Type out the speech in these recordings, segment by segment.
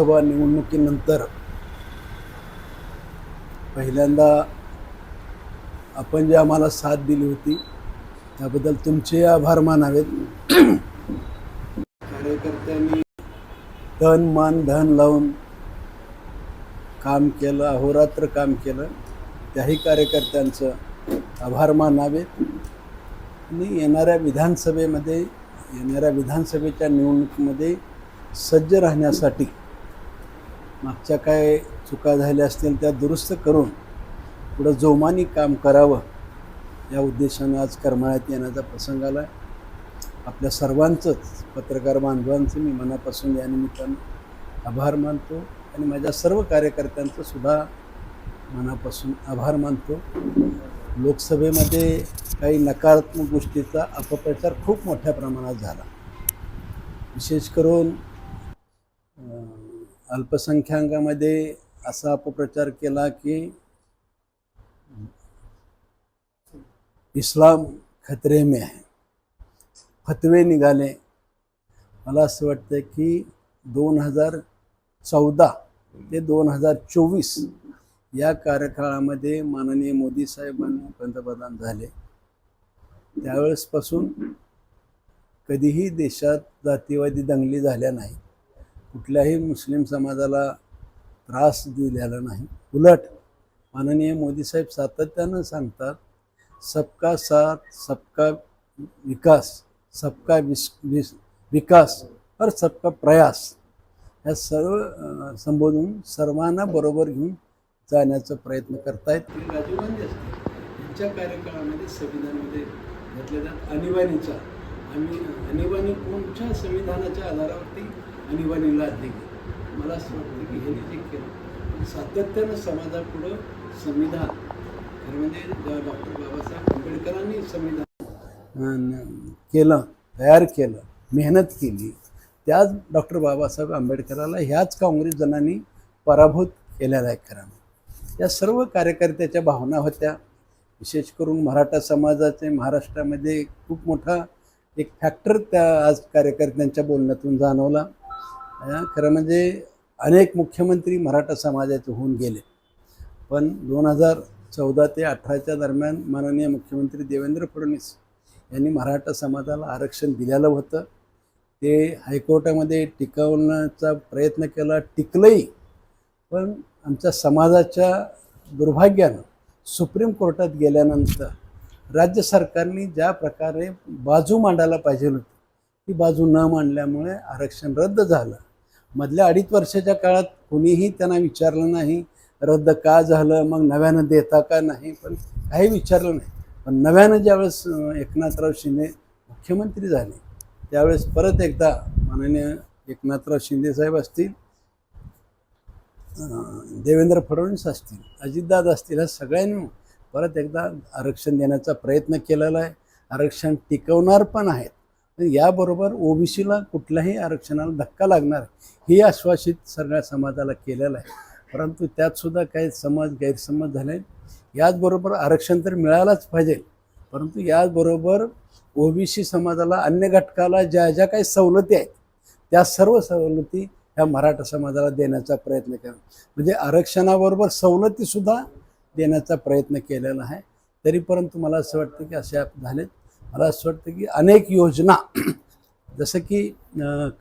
लोकसभा निवडणुकीनंतर पहिल्यांदा आपण जे आम्हाला साथ दिली होती त्याबद्दल तुमचे आभार मानावेत. कार्यकर्त्यांनी तन मन धन लावून काम केलं अहोरात्र काम केलं. त्याही कार्यकर्त्यांचं आभार मानावेत. आणि येणाऱ्या विधानसभेमध्ये येणाऱ्या विधानसभेच्या निवडणुकीमध्ये सज्ज राहण्यासाठी मागच्या काय चुका झाल्या असतील त्या दुरुस्त करून पुढं जोमानी काम करावं या उद्देशानं आज करमाळ्यात येण्याचा प्रसंग आला आहे आपल्या सर्वांचंच पत्रकार बांधवांचं मी मनापासून या निमित्तानं आभार मानतो आणि माझ्या सर्व कार्यकर्त्यांचं सुद्धा मनापासून आभार मानतो. लोकसभेमध्ये काही नकारात्मक गोष्टीचा अपप्रचार खूप मोठ्या प्रमाणात झाला. विशेष करून अल्पसंख्याकामध्ये असा अपप्रचार केला की इस्लाम खतरे में आहे फतवे निघाले. मला असं वाटतं की दोन हजार चौदा ते दोन हजार चोवीस या कार्यकाळामध्ये माननीय मोदी साहेबांनी पंतप्रधान झाले. त्यावेळेसपासून कधीही देशात जातीवादी दंगली झाल्या नाही कुठल्याही मुस्लिम समाजाला त्रास दिलेला नाही. उलट माननीय मोदी साहेब सातत्यानं सांगतात सबका साथ सबका विकास सबका विस विस विकास और सबका प्रयास या सर्व संबोधून सर्वांना बरोबर घेऊन जाण्याचा प्रयत्न करतायत. राजीव गांधी असतील यांच्या कार्यकाळामध्ये संविधानामध्ये घेतल्या जात आणीबाणीचा आम्ही आणीबाणी कोणत्या संविधानाच्या आधारावरती आणीबाणी दिली मला असं वाटतं की हे जे केलं. सातत्यानं समाजापुढं संविधान खरं म्हणजे डॉक्टर बाबासाहेब आंबेडकरांनी संविधान केलं तयार केलं मेहनत केली त्याच डॉक्टर बाबासाहेब आंबेडकराला ह्याच काँग्रेसजनांनी पराभूत केलेला आहे खरं म्हणजे. या सर्व कार्यकर्त्याच्या भावना होत्या. विशेष करून मराठा समाजाचे महाराष्ट्रामध्ये खूप मोठा एक फॅक्टर त्या आज कार्यकर्त्यांच्या बोलण्यातून जाणवला. खरं म्हणजे अनेक मुख्यमंत्री मराठा समाजाचे होऊन गेले. पण दोन हजार चौदा ते अठराच्या दरम्यान माननीय मुख्यमंत्री देवेंद्र फडणवीस यांनी मराठा समाजाला आरक्षण दिलेलं होतं. ते हायकोर्टामध्ये टिकवण्याचा प्रयत्न केला टिकलंही. पण आमच्या समाजाच्या दुर्भाग्यानं सुप्रीम कोर्टात गेल्यानंतर राज्य सरकारने ज्या प्रकारे बाजू मांडायला पाहिजे होती ती बाजू न मांडल्यामुळे आरक्षण रद्द झालं. मधल्या अडीच वर्षाच्या काळात कोणीही त्यांना विचारलं नाही रद्द का झालं मग नव्यानं देता का नाही पण काही विचारलं नाही. पण नव्यानं ज्यावेळेस एकनाथराव शिंदे मुख्यमंत्री झाले त्यावेळेस परत एकदा माननीय एकनाथराव शिंदे साहेब असतील देवेंद्र फडणवीस असतील अजितदादा असतील ह्या सगळ्यांनी परत एकदा आरक्षण देण्याचा प्रयत्न केलेला आहे. आरक्षण टिकवणार पण आहेत. तर याबरोबर ओबीसीला कुठल्याही आरक्षणाला धक्का लागणार हे आश्वासित सगळ्या समाजाला केलेलं आहे. परंतु त्यातसुद्धा काही समाज गैरसमज झाले याचबरोबर आरक्षण तर मिळायलाच पाहिजे. परंतु याचबरोबर ओबीसी समाजाला अन्य घटकाला ज्या ज्या काही सवलती आहेत त्या सर्व सवलती ह्या मराठा समाजाला देण्याचा प्रयत्न केला. म्हणजे आरक्षणाबरोबर सवलतीसुद्धा देण्याचा प्रयत्न केलेला आहे. तरी परंतु मला असं वाटतं की असे झालेत. मला असं वाटतं की अनेक योजना जसं की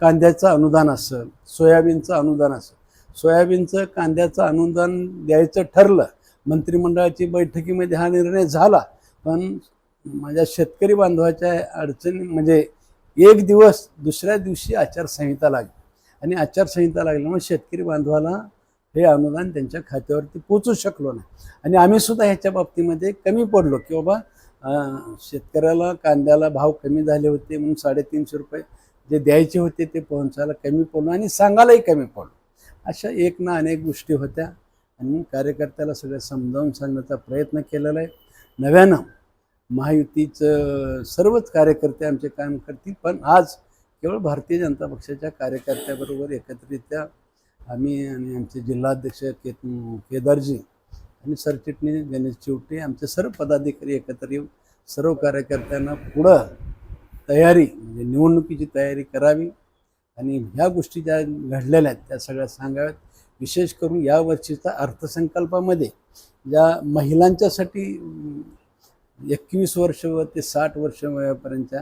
कांद्याचं अनुदान असेल सोयाबीनचं अनुदान असेल. सोयाबीनचं कांद्याचं अनुदान द्यायचं ठरलं मंत्रिमंडळाची बैठकीमध्ये हा निर्णय झाला पण माझ्या शेतकरी बांधवाच्या अडचणी म्हणजे एक दिवस दुसऱ्या दिवशी आचारसंहिता लागली. आणि आचारसंहिता लागल्यामुळे शेतकरी बांधवाला हे अनुदान त्यांच्या खात्यावरती पोचू शकलो नाही. आणि आम्हीसुद्धा ह्याच्या बाबतीमध्ये कमी पडलो की बाबा शेतकऱ्याला कांद्याला भाव कमी झाले होते म्हणून साडेतीनशे रुपये जे द्यायचे होते ते पोहोचायला कमी पडलो आणि सांगायलाही कमी पडलो. अशा एक ना अनेक गोष्टी होत्या आणि कार्यकर्त्याला सगळं समजावून सांगण्याचा प्रयत्न केलेला आहे. नव्यानं महायुतीचं सर्वच कार्यकर्ते आमचे काम करतील पण आज केवळ भारतीय जनता पक्षाच्या कार्यकर्त्याबरोबर एकत्रित्या आम्ही आणि आमचे जिल्हाध्यक्ष के केदारजी आणि सरचिटणीस गणेश चिवटे आमचे सर्व पदाधिकारी एकत्र येऊन सर्व कार्यकर्त्यांना पुढं तयारी म्हणजे निवडणुकीची तयारी करावी आणि ह्या गोष्टी ज्या घडलेल्या आहेत त्या सगळ्या सांगाव्यात. विशेष करून या वर्षीचा अर्थसंकल्पामध्ये ज्या महिलांच्यासाठी एकवीस वर्ष व ते साठ वर्ष वयापर्यंतच्या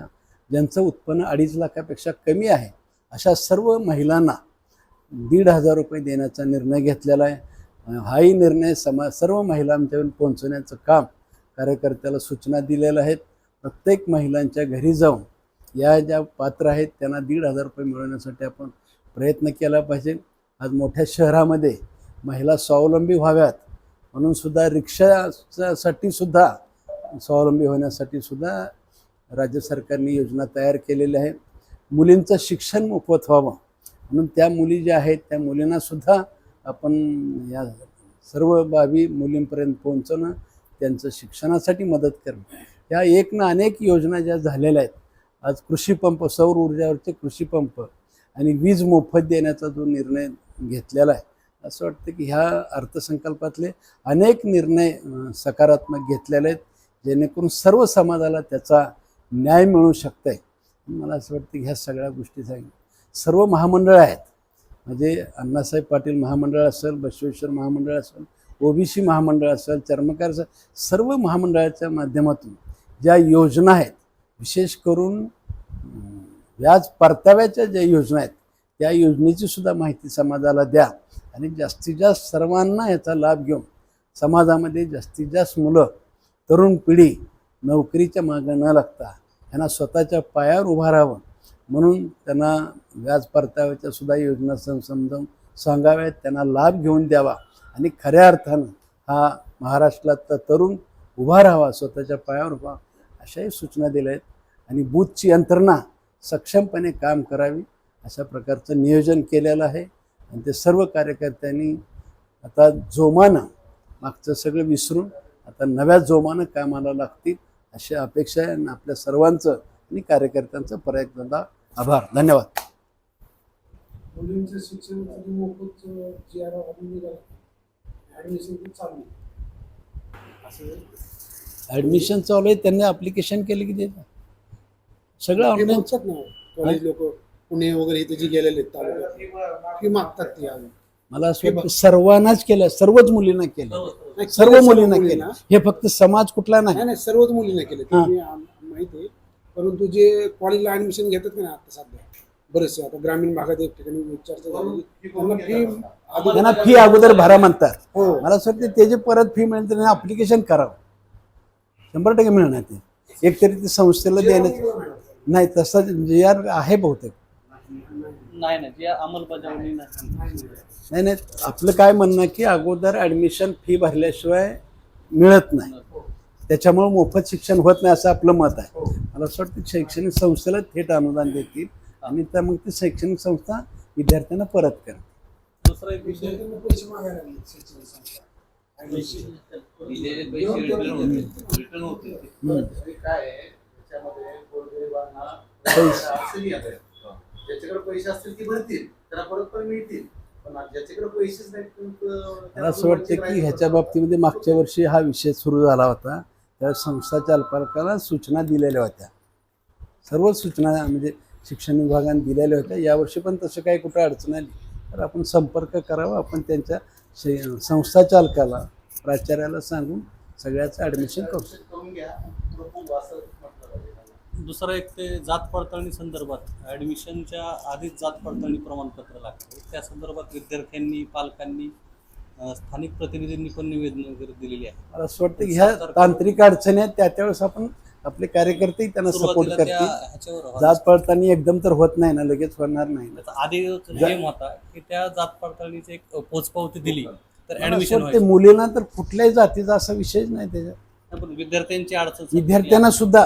ज्यांचं उत्पन्न अडीच लाखापेक्षा कमी आहे अशा सर्व महिलांना दीड हजार रुपये देण्याचा निर्णय घेतलेला आहे. म्हणजे हाही निर्णय समा सर्व महिलांच्यावर पोहोचवण्याचं काम कार्यकर्त्याला सूचना दिलेल्या आहेत. प्रत्येक महिलांच्या घरी जाऊन या ज्या पात्र आहेत त्यांना दीड हजार रुपये मिळवण्यासाठी आपण प्रयत्न केला पाहिजे. आज मोठ्या शहरामध्ये महिला स्वावलंबी व्हाव्यात म्हणून सुद्धा रिक्षासाठी सुद्धा स्वावलंबी होण्यासाठी सुद्धा राज्य सरकारने योजना तयार केलेली आहे मुलींचं शिक्षण मोफत व्हावं म्हणून त्या मुली ज्या आहेत त्या मुलींनासुद्धा आपण या सर्व बाबी मुलींपर्यंत पोहोचवणं त्यांचं शिक्षणासाठी मदत करणं ह्या एक ना अनेक योजना ज्या झालेल्या आहेत. आज कृषी पंप सौर ऊर्जावरचे कृषी पंप आणि वीज मोफत देण्याचा जो निर्णय घेतलेला आहे असं वाटतं की ह्या अर्थसंकल्पातले अनेक निर्णय सकारात्मक घेतलेले आहेत जेणेकरून सर्व समाजाला त्याचा न्याय मिळू शकत आहे मला असं वाटतं की ह्या सगळ्या गोष्टी सांगितल्या सर्व महामंडळं आहेत. म्हणजे अण्णासाहेब पाटील महामंडळ असेल बसवेश्वर महामंडळ असेल ओबीसी महामंडळ असेल चर्मकार असेल सर्व महामंडळाच्या माध्यमातून ज्या योजना आहेत विशेष करून व्याज परताव्याच्या ज्या योजना आहेत त्या योजनेची सुद्धा माहिती समाजाला द्या आणि जास्तीत जास्त सर्वांना याचा लाभ घेऊन समाजामध्ये जास्तीत जास्त मुलं तरुण पिढी नोकरीच्या मागं न लागता यांना स्वतःच्या पायावर उभा राहावं. म्हणून त्यांना व्याज परताव्याच्या सुद्धा योजना सम समजावून सांगाव्यात. त्यांना लाभ घेऊन द्यावा. आणि खऱ्या अर्थानं हा महाराष्ट्रातला तरुण उभा राहावा स्वतःच्या पायावर व्हा अशाही सूचना दिल्या आहेत. आणि बूथची यंत्रणा सक्षमपणे काम करावी अशा प्रकारचं नियोजन केलेलं आहे. आणि ते सर्व कार्यकर्त्यांनी आता जोमानं मागचं सगळं विसरून आता नव्या जोमानं कामाला लागतील अशी अपेक्षा आहे. आणि आपल्या सर्वांचं आणि कार्यकर्त्यांचं प्रयत्नदा एकदा आभार धन्यवाद। मुलींचं शिक्षणासाठी मोफत जी आर निघाला? ऍडमिशन चालू आहे. असं ॲडमिशन चालू आहे त्यांनी अप्लिकेशन केलं की देतात. सगळं ऑनलाईन कॉलेज लोक पुणे वगैरे इथे जे गेलेले तालुक्यात मागतात ते आम्ही. मला असं वाटतं सर्वांनाच केलं सर्वच मुलींना केलं. सर्व मुलींना. केलं. हे फक्त समाज कुठला नाही. नाही नाही सर्वच मुलींना केले. माहिती आहे. परंतु जे कॉलेजला ऍडमिशन घेतात का ना आता सध्या? बरेचसे आता ग्रामीण भागात एक ठिकाणी चर्चा झाली. त्यांना फी त्यांना फी अगोदर भरा म्हणतात. हो. मला असं वाटतं त्याची परत फी मिळेल त्यांनी अप्लिकेशन करावं. शंभर टक्के मिळणार ते. एकतरी ते संस्थेला देण्यात नाही तसं जे आर आहे बहुतेक. नाही नाही जी अंमलबजावणी नाही. नाही नाही आपलं काय म्हणणं आहे की अगोदर ॲडमिशन फी भरल्याशिवाय मिळत नाही. त्याच्यामुळे मोफत शिक्षण होत नाही असं आपलं मत आहे. मला असं वाटतं शैक्षणिक संस्थेला थेट अनुदान देतील आणि त्या मग ती शैक्षणिक संस्था विद्यार्थ्यांना परत करेल दुसरा एक विषय. रिटर्न होते काय. ज्याच्याकडे पैसे असतील ती भरतील परत पण मिळतील मला असं वाटतं की ह्याच्या बाबतीमध्ये मागच्या वर्षी हा विषय सुरू झाला होता. त्या संस्था चालपालकाला सूचना दिलेल्या होत्या. सर्व सूचना म्हणजे शिक्षण विभागाने दिलेल्या होत्या. यावर्षी पण तसं काही कुठं अडचण आली. तर आपण संपर्क करावा. आपण त्यांच्या शै संस्था चालकाला प्राचार्याला सांगून सगळ्याचं ॲडमिशन करू शकतो. दुसरं एक ते जात पडताळणी संदर्भात ॲडमिशनच्या आधीच जात पडताळणी प्रमाणपत्र लागतं. त्या संदर्भात विद्यार्थ्यांनी पालकांनी स्थानिक प्रतिनिधींनी पण निवेदन वगैरे दिलेली आहे. मला असं वाटतं की ह्या तांत्रिक अडचणी आहेत त्या त्यावेळेस आपण आपले कार्यकर्तेही त्यांना सपोर्ट सुरुवातीला त्या करतील. ह्याच्यावर जात पडताना एकदम तर होत नाही ना लगेच होणार नाही ना. त्याचा आधी नियम होता की त्या जात पडताळणीची एक पोचपावती दिली तर मला असं ऍडमिशन वाटतं मुलींना तर कुठल्याही जातीचा असा विषयच नाही त्याच्यात. पण विद्यार्थ्यांची अडचण विद्यार्थ्यांना सुद्धा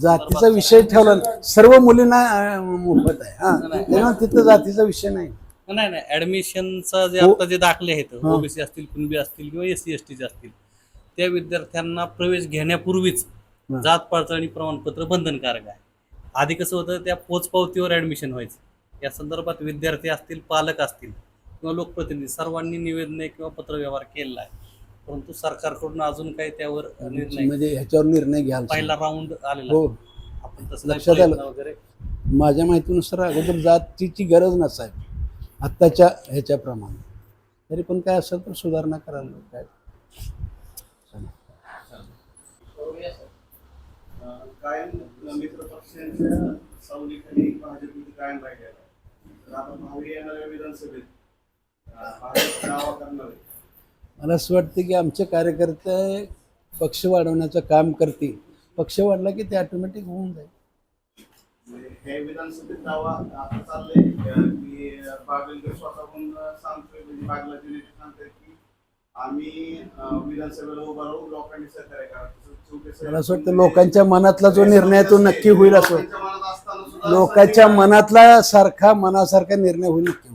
जातीचा विषय ठेवला. सर्व मुलींना अं, मोफत आहे. हा तेव्हा तिथं जातीचा विषय नाही. नाही नाही ऍडमिशनचा जे हो. आता जे दाखले आहेत. ओबीसी असतील कुणबी असतील किंवा एस सी एस टीचे असतील त्या विद्यार्थ्यांना प्रवेश घेण्यापूर्वीच. जात पडताळणी प्रमाणपत्र बंधनकारक आहे आधी कसं होतं त्या पोचपावतीवर ऍडमिशन व्हायचं या संदर्भात विद्यार्थी असतील पालक असतील किंवा लोकप्रतिनिधी सर्वांनी निवेदने किंवा पत्रव्यवहार केलेला आहे परंतु सरकारकडून अजून काही त्यावर निर्णय म्हणजे ह्याच्यावर निर्णय घ्यायला पहिला. राऊंड आलेला हो. आपण तसं लक्षात आलं. वगैरे माझ्या माहितीनुसार अगोदर जातीची गरज नसावी आत्ताच्या ह्याच्याप्रमाणे. तरी पण काय असेल तर सुधारणा करायला काय? कायम सावलीखाली भाजपमध्ये कायम राहिलेला आता भावी येणाऱ्या विधानसभेत भाजप दावा करणार आहे मला असं वाटतं की आमचे कार्यकर्ते पक्ष वाढवण्याचं काम करतील. पक्ष वाढला की ते ऑटोमॅटिक होऊन जाईल. हे विधानसभेत दावा आता चाललंय. की बागेलकर स्वतःहून सांगतोय म्हणजे बागलाचे नेते सांगतायत की आम्ही विधानसभेला उभा राहू लोकांनी सहकार्य करा. मला असं वाटतं लोकांच्या मनातला जो निर्णय तो नक्की होईल असं. लोकांच्या मनातला सारखा मनासारखा निर्णय होईल नक्की.